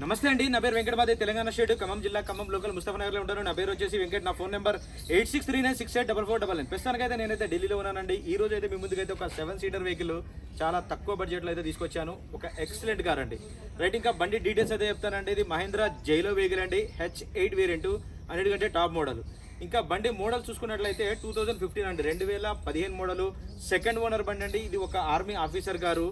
నమస్తే అండి నా పేరు వెంకటమాదే తెలంగాణ స్టేట్ ఖమ్మం జిల్లా ఖమ్మం లోకల్ ముస్తఫానగర్లో ఉంటాను. నా పేరు వచ్చేసి వెంకట్ నా phone number eight six three nine six eight double four double nine. ప్రస్తుతానికైతే నేనైతే ఢిల్లీలో ఉన్నానండి. ఈ రోజు అయితే మీ ముందుకైతే ఒక సెవెన్ సీటర్ వెహికల్ చాలా తక్కువ బడ్జెట్లో అయితే తీసుకొచ్చాను. ఒక ఎక్సలెంట్ కార్ అండి. రైట్ ఇంకా బండి డీటెయిల్స్ అయితే చెప్తానండి. ఇది మహేంద్ర జైలో వెహికల్ అండి. హెచ్ ఎయిట్ వేరియంట్ అన్నిటికంటే టాప్ మోడల్ ఇంకా బండి మోడల్ చూసుకున్నట్లయితే టూ థౌజండ్ ఫిఫ్టీన్ అండి. రెండు వేల పదిహేను మోడలు సెకండ్ ఓనర్ బండి అండి. ఇది ఒక ఆర్మీ ఆఫీసర్ గారు.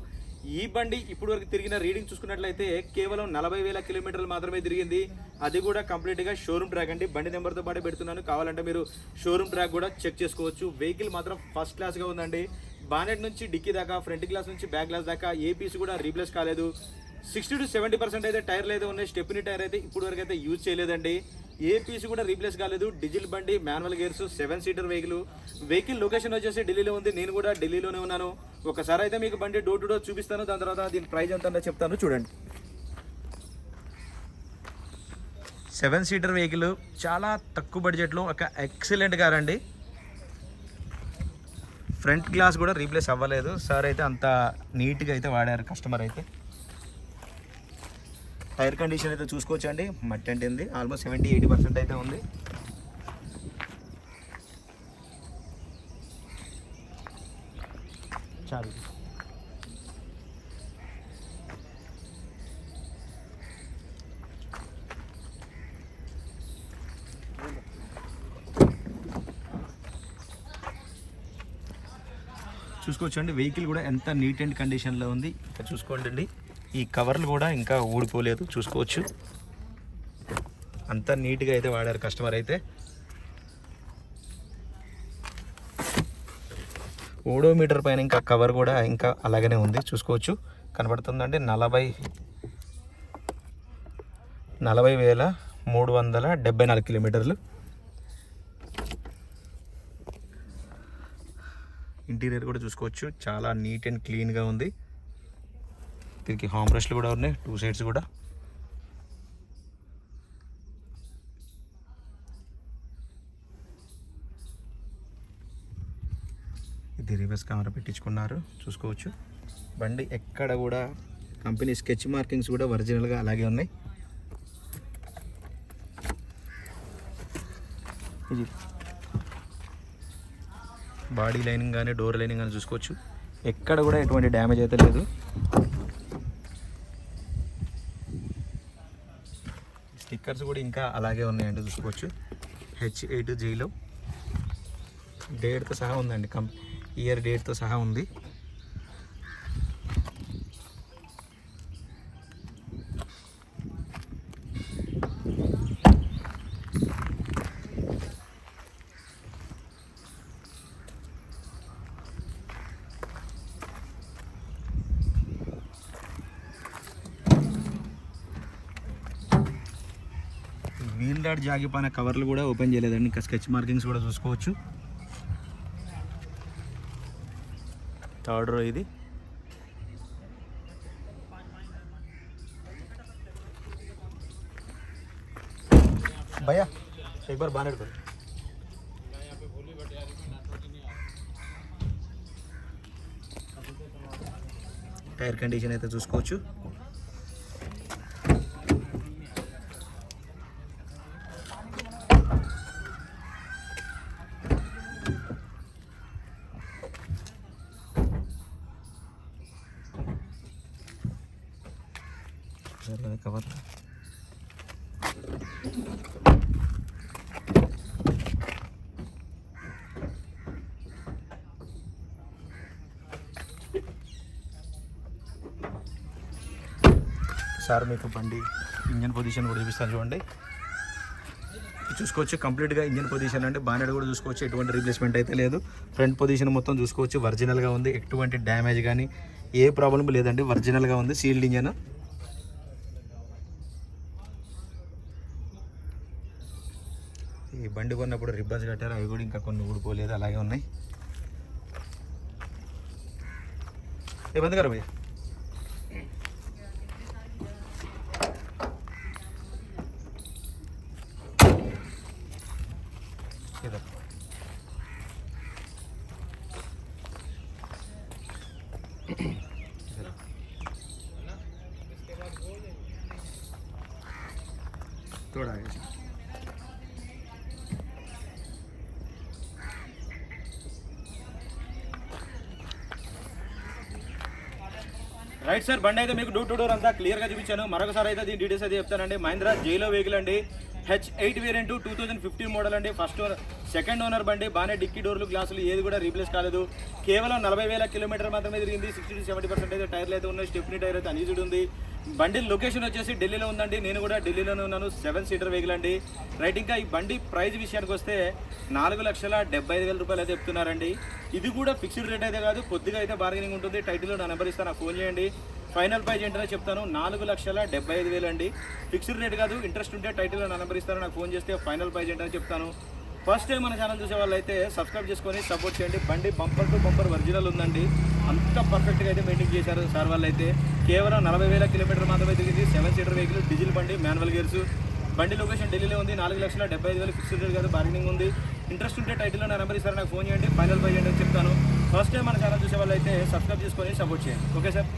ఈ బండి ఇప్పుడు వరకు తిరిగిన రీడింగ్ చూసుకున్నట్లయితే కేవలం నలభై వేల కిలోమీటర్లు మాత్రమే తిరిగింది. అది కూడా కంప్లీట్గా షోరూమ్ ట్రాక్ అండి. బండి నెంబర్తో పాటు పెడుతున్నాను. కావాలంటే మీరు షోరూమ్ ట్రాక్ కూడా చెక్ చేసుకోవచ్చు. వెహికల్ మాత్రం ఫస్ట్ క్లాస్గా ఉందండి. బానెట్ నుంచి డిక్కీ దాకా ఫ్రంట్ గ్లాస్ నుంచి బ్యాక్ గ్లాస్ దాకా ఏ పీస్ కూడా రీప్లేస్ కాలేదు. సిక్స్టీ టు సెవెంటీ పర్సెంట్ అయితే టైర్లు అయితే ఉన్నాయి. స్టెప్ని టైర్ అయితే ఇప్పుడు వరకు అయితే యూజ్ చేయలేదండి. ఏ పీస్ కూడా రీప్లేస్ కాలేదు. డీజిల్ బండి manual gears seven seater vehicle vehicle location వచ్చేసి ఢిల్లీలో ఉంది. నేను కూడా ఢిల్లీలోనే ఉన్నాను. ఒకసారి అయితే మీకు బండి డోర్ టు డోర్ చూపిస్తాను. దాని తర్వాత దీని ప్రైజ్ ఎంత చెప్తాను. చూడండి. సెవెన్ సీటర్ వెహికల్ చాలా తక్కువ బడ్జెట్లో ఒక ఎక్సలెంట్ కార్ అండి. ఫ్రంట్ గ్లాస్ కూడా రీప్లేస్ అవ్వలేదు. సార్ అయితే అంత నీట్గా అయితే వాడారు కస్టమర్ అయితే. టైర్ కండిషన్ అయితే చూసుకోవచ్చు అండి మట్టి అంటింది ఆల్మోస్ట్ సెవెంటీ ఎయిటీ పర్సెంట్ అయితే ఉంది. చాలు. చూసుకోవచ్చండి. వెహికల్ కూడా ఎంత నీట్ అండ్ కండిషన్లో ఉంది. ఇక్కడ చూసుకోండి అండి. ఈ కవర్లు కూడా ఇంకా ఊడిపోలేదు చూసుకోవచ్చు. అంత నీట్గా అయితే వాడారు కస్టమర్ అయితే. ఓడోమీటర్ పైన ఇంకా కవర్ కూడా ఇంకా అలాగనే ఉంది చూసుకోవచ్చు. కనబడుతుందంటే నలభై నలభై వేల మూడు వందల డెబ్బై నాలుగు కిలోమీటర్లు. ఇంటీరియర్ కూడా చూసుకోవచ్చు చాలా నీట్ అండ్ క్లీన్గా ఉంది. దీనికి హామ్ బ్రష్లు కూడా ఉన్నాయి టూ సైడ్స్ కూడా. ఇది రివర్స్ కెమెరా పెట్టించుకున్నారు చూసుకోవచ్చు. బండి ఎక్కడ కూడా కంపెనీ స్కెచ్ మార్కింగ్స్ కూడా ఒరిజినల్గా అలాగే ఉన్నాయి. ఇది. బాడీ లైనింగ్ కానీ డోర్ లైనింగ్ కానీ చూసుకోవచ్చు. ఎక్కడ కూడా ఎటువంటి డ్యామేజ్ అయితే లేదు. స్టిక్కర్స్ కూడా ఇంకా అలాగే ఉన్నాయండి చూసుకోవచ్చు. హెచ్ ఎయిట్ జీలో డేట్తో సహా ఉందండి కం ఇయర్ డేట్తో సహా ఉంది. వీల్ డాట్ జాగిపోయిన కవర్లు కూడా ఓపెన్ చేయలేదండి ఇంకా స్కెచ్ మార్కింగ్స్ కూడా చూసుకోవచ్చు థర్డ్ రో ఇది భయ్యా एक बार बानेट करो టైర్ కండిషన్ అయితే చూసుకోవచ్చు సరే సార్ మీకు బండి ఇంజన్ పొజిషన్ కూడా చూపిస్తాను చూడండి. చూసుకోవచ్చు కంప్లీట్గా ఇంజన్ పొజిషన్ అంటే బానెడ్ కూడా చూసుకోవచ్చు ఎటువంటి రీప్లేస్మెంట్ అయితే లేదు. ఫ్రంట్ పొజిషన్ మొత్తం చూసుకోవచ్చు ఒరిజినల్గా ఉంది. ఎటువంటి డ్యామేజ్ కానీ ఏ ప్రాబ్లం లేదండి. ఒరిజినల్గా ఉంది సీల్డ్ ఇంజన్ బండి కొన్నప్పుడు రిబ్బన్స్ కట్టారు అవి కూడా ఇంకా కొన్ని ఊడిపోలేదు అలాగే ఉన్నాయి ఏ బంద్ కరా భయ్యా इधर थोड़ा है రైట్ సార్ బండి అయితే మీకు డోర్ టు డోర్ అంతా క్లియర్గా చూపించాను. మరొకసారి అయితే దీని డీటెయిల్స్ అయితే చెప్తానండి. మహీంద్రా జైలో వెహికల్ అండి. H eight variant two thousand fifteen model అండి. ఫస్ట్ సెకండ్ ఓనర్ బండి బాగానే డిక్కీ డోర్లు గ్లాసులు ఏది కూడా రీప్లేస్ కాలేదు. కేవలం నలభై వేల కిలోమీటర్ మాత్రమే తిరిగింది. సిక్స్టీ టు సెవెంటీ పర్సెంట్ అయితే టైర్లు అయితే ఉన్నాయి. స్టెప్నీ టైర్ అయితే అన్యూజ్డ్ ఉంది. బండి లొకేషన్ వచ్చేసి ఢిల్లీలో ఉందండి. నేను కూడా ఢిల్లీలోనే ఉన్నాను. సెవెన్ సీటర్ వెహికల్ అండి. రైట్ ఇంకా ఈ బండి ప్రైజ్ విషయానికి వస్తే నాలుగు లక్షల డెబ్బై ఐదు వేల రూపాయలు అయితే చెప్తున్నారండి. ఇది కూడా ఫిక్స్డ్ రేట్ అయితే కాదు. కొద్దిగా అయితే బార్గెనింగ్ ఉంటుంది. టైటిల్లో నా నెంబర్ ఇస్తాను. నాకు ఫోన్ చేయండి. ఫైనల్ ప్రైజ్ ఏంటనే చెప్తాను. నాలుగు లక్షల డెబ్బై ఐదు వేలు అండి. ఫిక్స్డ్ రేట్ కాదు. ఇంట్రెస్ట్ ఉంటే టైటిల్లో నా నెంబర్ ఇస్తాను. నాకు ఫోన్ చేస్తే ఫైనల్ ప్రైజ్ ఏంటని చెప్తాను. ఫస్ట్ టైం మన ఛానల్ చూసే వాళ్ళైతే సబ్స్క్రైబ్ చేసుకొని సపోర్ట్ చేయండి. బండి బంపర్ టు బంపర్ ఒరిజినల్ ఉందండి. అంత పర్ఫెక్ట్గా అయితే మెయింటైన్ చేశారు సార్ వాళ్ళు అయితే కేవలం నలభై వేల కిలోమీటర్ మాత్రమే తిరిగింది సెవెన్ సీటర్ వెహికల్ డీజిల్ బండి మాన్యువల్ గేర్స్ బండి లొకేషన్ ఢిల్లీలో ఉంది. నాలుగు లక్షల డెబ్బై ఐదు వేలు ఫిక్స్డ్ రేట్ కాదు బార్గెనింగ్ ఉంది. ఇంట్రెస్ట్ ఉంటే టైటిల్లో నా నెంబర్ ఇస్తారు? నాకు ఫోన్ చేయండి. ఫైనల్ ప్రైజ్ అని చెప్తాను. ఫస్ట్ టైం మన ఛానల్ చూసే వాళ్ళైతే సబ్స్క్రైబ్ చేసుకొని సపోర్ట్ చేయండి. Okay sir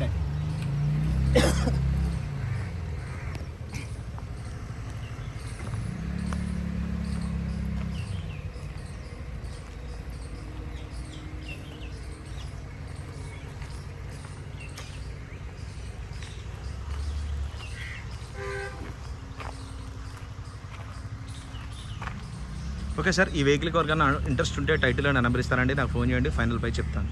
thank okay sir ఈ వెహికల్కి ఎవరికైనా ఇంట్రెస్ట్ ఉంటే టైటిల్ అని నెంబర్ ఇస్తానండి నాకు ఫోన్ చేయండి ఫైనల్ పై చెప్తాను.